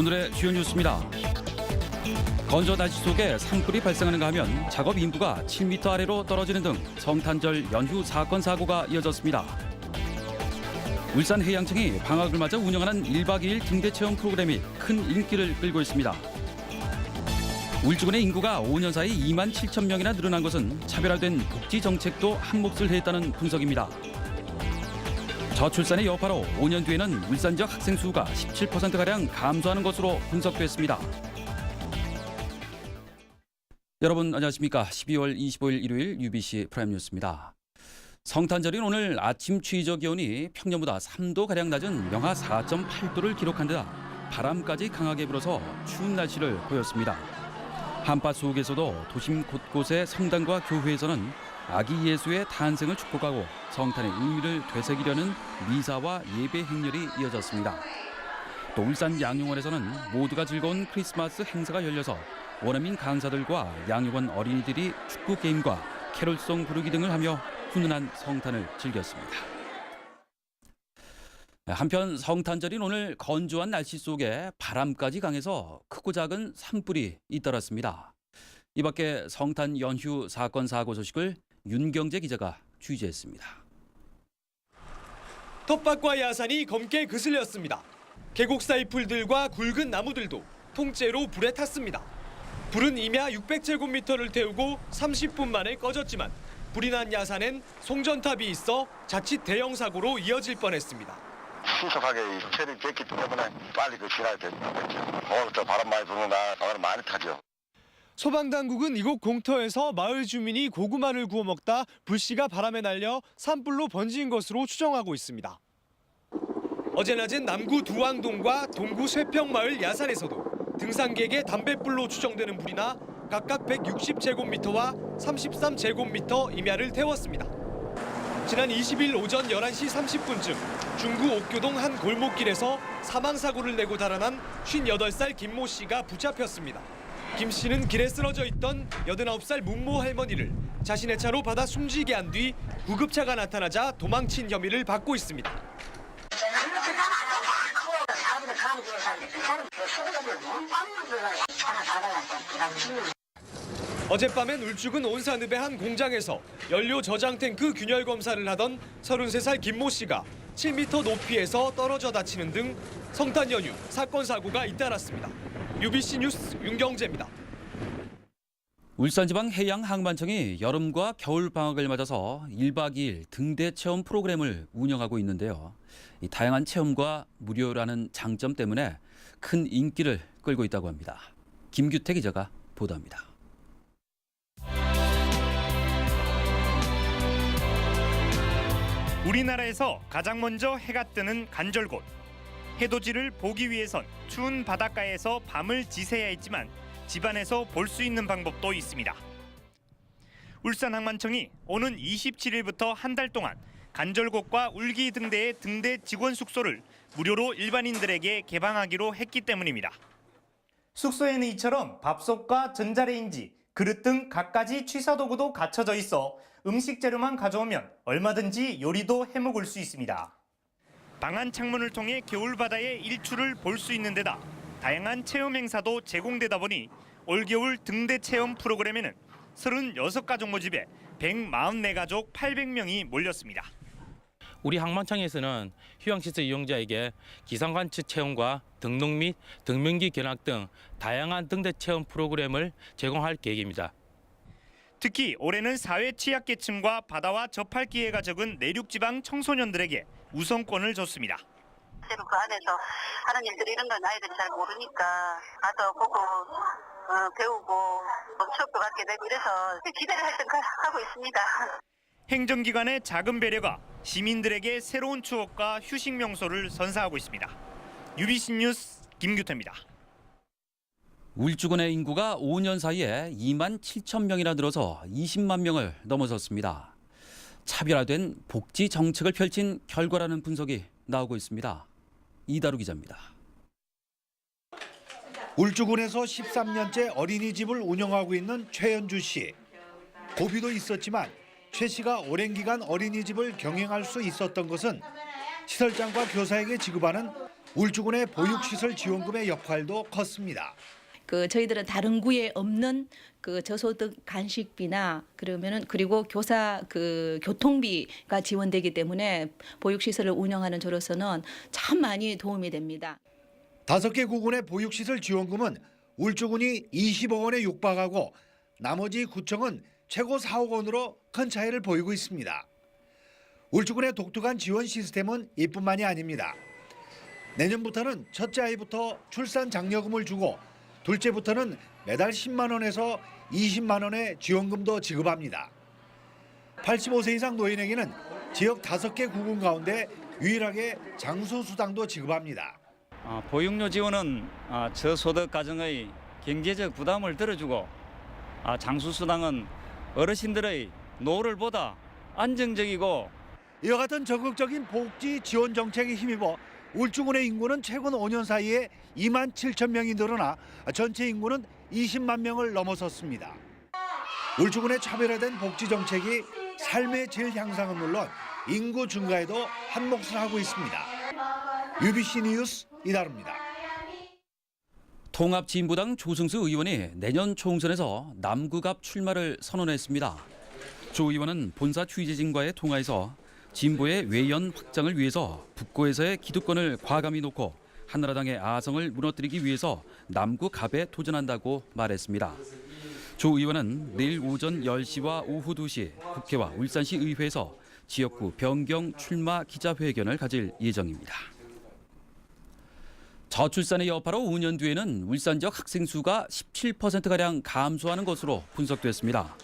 오늘의 주요 뉴스입니다. 건조 날씨 속에 산불이 발생하는가 하면 작업 인부가 7m 아래로 떨어지는 등 성탄절 연휴 사건 사고가 이어졌습니다. 울산 해양청이 방학을 맞아 운영하는 1박 2일 등대 체험 프로그램이 큰 인기를 끌고 있습니다. 울주군의 인구가 5년 사이 2만 7천 명이나 늘어난 것은 차별화된 복지 정책도 한몫을 했다는 분석입니다. 저출산의 여파로 5년 뒤에는 울산 지역 학생 수가 17%가량 감소하는 것으로 분석됐습니다. 여러분 안녕하십니까? 12월 25일 일요일 UBC 프라임 뉴스입니다. 성탄절인 오늘 아침 최저 기온이 평년보다 3도 가량 낮은 영하 4.8도를 기록한 데다 바람까지 강하게 불어서 추운 날씨를 보였습니다. 한파 속에서도 도심 곳곳의 성당과 교회에서는 아기 예수의 탄생을 축복하고 성탄의 의미를 되새기려는 미사와 예배 행렬이 이어졌습니다. 또 울산 양용원에서는 모두가 즐거운 크리스마스 행사가 열려서 원어민 강사들과 양용원 어린이들이 축구 게임과 캐롤송 부르기 등을 하며 훈훈한 성탄을 즐겼습니다. 한편 성탄절인 오늘 건조한 날씨 속에 바람까지 강해서 크고 작은 산불이 잇따랐습니다. 이 밖에 성탄 연휴 사건 사고 소식을 윤경재 기자가 취재했습니다. 텃밭과 야산이 검게 그슬렸습니다. 계곡 사이 풀들과 굵은 나무들도 통째로 불에 탔습니다. 불은 임야 600제곱미터를 태우고 30분 만에 꺼졌지만 불이 난 야산엔 송전탑이 있어 자칫 대형 사고로 이어질 뻔했습니다. 신속하게 이 처리를 됐기 때문에 빨리 그 진화가 됐겠죠. 오늘부터 바람 많이 부는 날 바람 많이 타죠. 소방당국은 이곳 공터에서 마을 주민이 고구마를 구워 먹다 불씨가 바람에 날려 산불로 번진 것으로 추정하고 있습니다. 어제 낮엔 남구 두왕동과 동구 쇠평마을 야산에서도 등산객의 담뱃불로 추정되는 불이나 각각 160제곱미터와 33제곱미터 임야를 태웠습니다. 지난 20일 오전 11시 30분쯤 중구 옥교동 한 골목길에서 사망사고를 내고 달아난 58살 김모 씨가 붙잡혔습니다. 김 씨는 길에 쓰러져 있던 89살 문모 할머니를 자신의 차로 받아 숨지게 한 뒤 구급차가 나타나자 도망친 혐의를 받고 있습니다. 어젯밤엔 울주군 온산읍의 한 공장에서 연료 저장 탱크 균열 검사를 하던 33살 김모 씨가 7m 높이에서 떨어져 다치는 등 성탄 연휴 사건 사고가 잇따랐습니다. UBC 뉴스 윤경재입니다. 울산지방 해양항만청이 여름과 겨울 방학을 맞아서 1박 2일 등대 체험 프로그램을 운영하고 있는데요. 이 다양한 체험과 무료라는 장점 때문에 큰 인기를 끌고 있다고 합니다. 김규태 기자가 보도합니다. 우리나라에서 가장 먼저 해가 뜨는 간절곶. 해돋이를 보기 위해선 추운 바닷가에서 밤을 지새야 했지만 집안에서 볼 수 있는 방법도 있습니다. 울산항만청이 오는 27일부터 한 달 동안 간절곶과 울기 등대의 등대 직원 숙소를 무료로 일반인들에게 개방하기로 했기 때문입니다. 숙소에는 이처럼 밥솥과 전자레인지, 그릇 등 갖가지 취사도구도 갖춰져 있어 음식 재료만 가져오면 얼마든지 요리도 해먹을 수 있습니다. 방안 창문을 통해 겨울 바다의 일출을 볼 수 있는 데다 다양한 체험 행사도 제공되다 보니 올겨울 등대 체험 프로그램에는 36가족 모집에 144가족 800명이 몰렸습니다. 우리 항만청에서는 휴양시설 이용자에게 기상관측 체험과 등록 및 등면기 견학 등 다양한 등대 체험 프로그램을 제공할 계획입니다. 특히 올해는 사회 취약계층과 바다와 접할 기회가 적은 내륙지방 청소년들에게 우선권을 줬습니다. 그 안에서 하는 일들이 이런 건 아이들이 잘 모르니까 가서 보고 어, 배우고 추억도 갖게 되고 이래서 기대를 하고 있습니다. 행정기관의 작은 배려가 시민들에게 새로운 추억과 휴식 명소를 선사하고 있습니다. UBC 뉴스 김규태입니다. 울주군의 인구가 5년 사이에 2만 7천 명이나 늘어서 20만 명을 넘어섰습니다. 차별화된 복지 정책을 펼친 결과라는 분석이 나오고 있습니다. 이다루 기자입니다. 울주군에서 13년째 어린이집을 운영하고 있는 최현주 씨. 고비도 있었지만 최 씨가 오랜 기간 어린이집을 경영할 수 있었던 것은 시설장과 교사에게 지급하는 울주군의 보육시설 지원금의 역할도 컸습니다. 그 저희들은 다른 구에 없는 그 저소득 간식비나 그러면은 그리고 교사 그 교통비가 지원되기 때문에 보육시설을 운영하는 저로서는 참 많이 도움이 됩니다. 다섯 개 구군의 보육시설 지원금은 울주군이 20억 원에 육박하고 나머지 구청은 최고 4억 원으로 큰 차이를 보이고 있습니다. 울주군의 독특한 지원 시스템은 이뿐만이 아닙니다. 내년부터는 첫째 아이부터 출산 장려금을 주고 둘째부터는 매달 10만 원에서 20만 원의 지원금도 지급합니다. 85세 이상 노인에게는 지역 다섯 개 구군 가운데 유일하게 장수 수당도 지급합니다. 아, 보육료 지원은 아, 저소득 가정의 경제적 부담을 덜어주고 아, 장수 수당은 어르신들의 노후를보다 안정적이고 이와 같은 적극적인 복지 지원 정책에 힘입어 울주군의 인구는 최근 5년 사이에 2만 7천 명이 늘어나 전체 인구는 20만 명을 넘어섰습니다. 울주군의 차별화된 복지 정책이 삶의 질 향상은 물론 인구 증가에도 한 몫을 하고 있습니다. UBC 뉴스 이다루입니다. 통합진보당 조승수 의원이 내년 총선에서 남구갑 출마를 선언했습니다. 조 의원은 본사 취재진과의 통화에서 진보의 외연 확장을 위해서 북고에서의 기득권을 과감히 놓고 한나라당의 아성을 무너뜨리기 위해서 남구 갑에 도전한다고 말했습니다. 조 의원은 내일 오전 10시와 오후 2시 국회와 울산시 의회에서 지역구 변경 출마 기자회견을 가질 예정입니다. 저출산의 여파로 5년 뒤에는 울산 지역 학생 수가 17%가량 감소하는 것으로 분석됐습니다.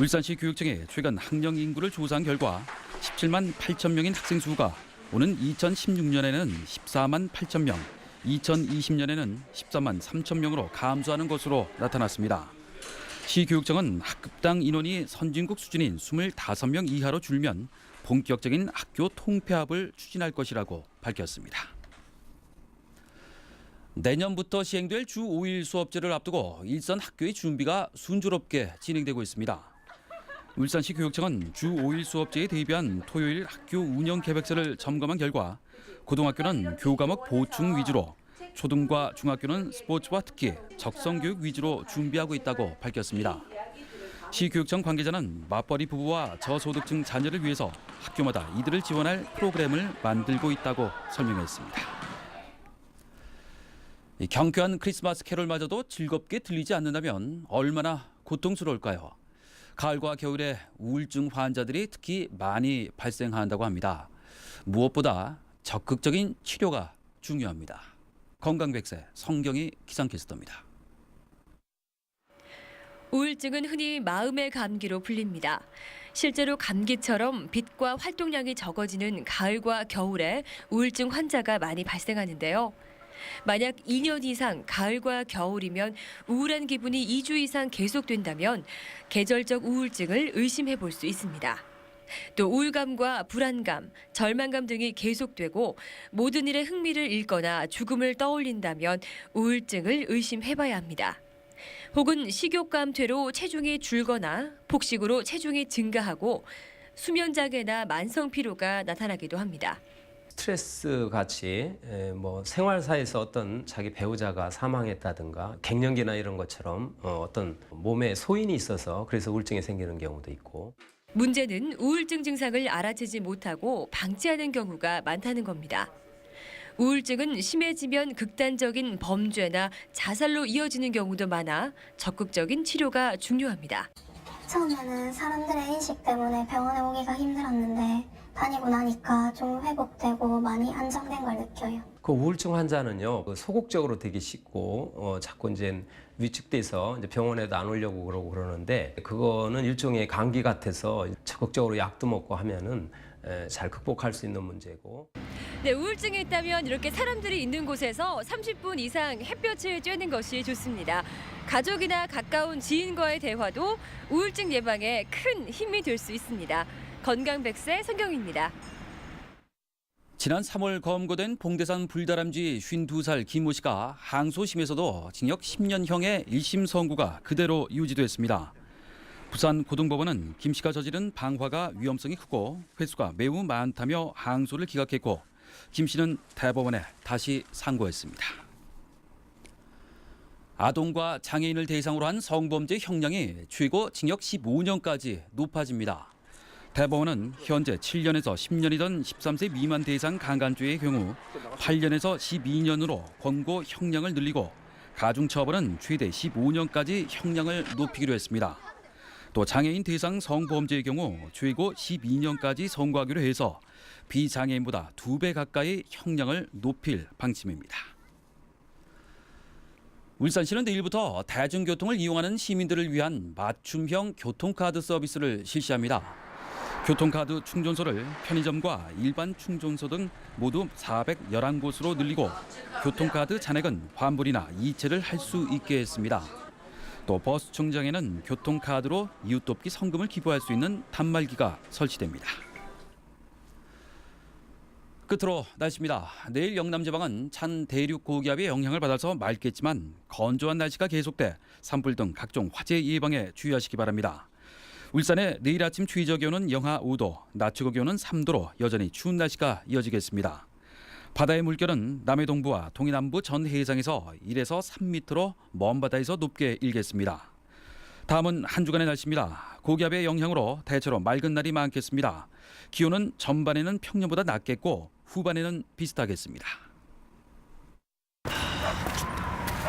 울산시 교육청이 최근 학령 인구를 조사한 결과 17만 8천 명인 학생 수가 오는 2016년에는 14만 8천 명, 2020년에는 14만 3천 명으로 감소하는 것으로 나타났습니다. 시 교육청은 학급당 인원이 선진국 수준인 25명 이하로 줄면 본격적인 학교 통폐합을 추진할 것이라고 밝혔습니다. 내년부터 시행될 주 5일 수업제를 앞두고 일선 학교의 준비가 순조롭게 진행되고 있습니다. 울산시 교육청은 주 5일 수업제에 대비한 토요일 학교 운영 계획서를 점검한 결과 고등학교는 교과목 보충 위주로 초등과 중학교는 스포츠와 특히 적성교육 위주로 준비하고 있다고 밝혔습니다. 시교육청 관계자는 맞벌이 부부와 저소득층 자녀를 위해서 학교마다 이들을 지원할 프로그램을 만들고 있다고 설명했습니다. 이 경쾌한 크리스마스 캐롤마저도 즐겁게 들리지 않는다면 얼마나 고통스러울까요? 가을과 겨울에 우울증 환자들이 특히 많이 발생한다고 합니다. 무엇보다 적극적인 치료가 중요합니다. 건강백세 성경이 기상캐스터입니다. 우울증은 흔히 마음의 감기로 불립니다. 실제로 감기처럼 빛과 활동량이 적어지는 가을과 겨울에 우울증 환자가 많이 발생하는데요. 만약 2년 이상 가을과 겨울이면 우울한 기분이 2주 이상 계속된다면 계절적 우울증을 의심해 볼 수 있습니다. 또 우울감과 불안감, 절망감 등이 계속되고 모든 일에 흥미를 잃거나 죽음을 떠올린다면 우울증을 의심해 봐야 합니다. 혹은 식욕 감 퇴로 체중이 줄거나 폭식으로 체중이 증가하고 수면 장애나 만성 피로가 나타나기도 합니다. 스트레스 같이 에, 뭐 생활사에서 어떤 자기 배우자가 사망했다든가 갱년기나 이런 것처럼 어, 어떤 몸에 소인이 있어서 그래서 우울증이 생기는 경우도 있고 문제는 우울증 증상을 알아채지 못하고 방치하는 경우가 많다는 겁니다. 우울증은 심해지면 극단적인 범죄나 자살로 이어지는 경우도 많아 적극적인 치료가 중요합니다. 처음에는 사람들의 인식 때문에 병원에 오기가 힘들었는데 다니고 나니까 좀 회복되고 많이 안정된 걸 느껴요. 그 우울증 환자는요 그 소극적으로 되기 쉽고 어, 자꾸 이제 위축돼서 이제 병원에도 안 오려고 그러고 그러는데 그거는 일종의 감기 같아서 적극적으로 약도 먹고 하면은 에, 잘 극복할 수 있는 문제고 네, 우울증이 있다면 이렇게 사람들이 있는 곳에서 30분 이상 햇볕을 쬐는 것이 좋습니다. 가족이나 가까운 지인과의 대화도 우울증 예방에 큰 힘이 될 수 있습니다. 건강 백세 성경입니다. 지난 3월 검거된 봉대산 불다람쥐 52살 김모 씨가 항소심에서도 징역 10년형의 1심 선고가 그대로 유지됐습니다. 부산 고등법원은 김 씨가 저지른 방화가 위험성이 크고 횟수가 매우 많다며 항소를 기각했고 김 씨는 대법원에 다시 상고했습니다. 아동과 장애인을 대상으로 한 성범죄 형량이 최고 징역 15년까지 높아집니다. 대법원은 현재 7년에서 10년이던 13세 미만 대상 강간죄의 경우 8년에서 12년으로 권고 형량을 늘리고 가중처벌은 최대 15년까지 형량을 높이기로 했습니다. 또 장애인 대상 성범죄의 경우 최고 12년까지 선고하기로 해서 비장애인보다 두 배 가까이 형량을 높일 방침입니다. 울산시는 내일부터 대중교통을 이용하는 시민들을 위한 맞춤형 교통카드 서비스를 실시합니다. 교통카드 충전소를 편의점과 일반 충전소 등 모두 411곳으로 늘리고 교통카드 잔액은 환불이나 이체를 할 수 있게 했습니다. 또 버스 충전에는 교통카드로 이웃 돕기 성금을 기부할 수 있는 단말기가 설치됩니다. 끝으로 날씨입니다. 내일 영남 지방은 찬 대륙 고기압의 영향을 받아서 맑겠지만 건조한 날씨가 계속돼 산불 등 각종 화재 예방에 주의하시기 바랍니다. 울산의 내일 아침 최저 기온은 영하 5도, 낮 최고 기온은 3도로 여전히 추운 날씨가 이어지겠습니다. 바다의 물결은 남해 동부와 동해남부 전 해상에서 1에서 3m로 먼 바다에서 높게 일겠습니다. 다음은 한 주간의 날씨입니다. 고기압의 영향으로 대체로 맑은 날이 많겠습니다. 기온은 전반에는 평년보다 낮겠고 후반에는 비슷하겠습니다.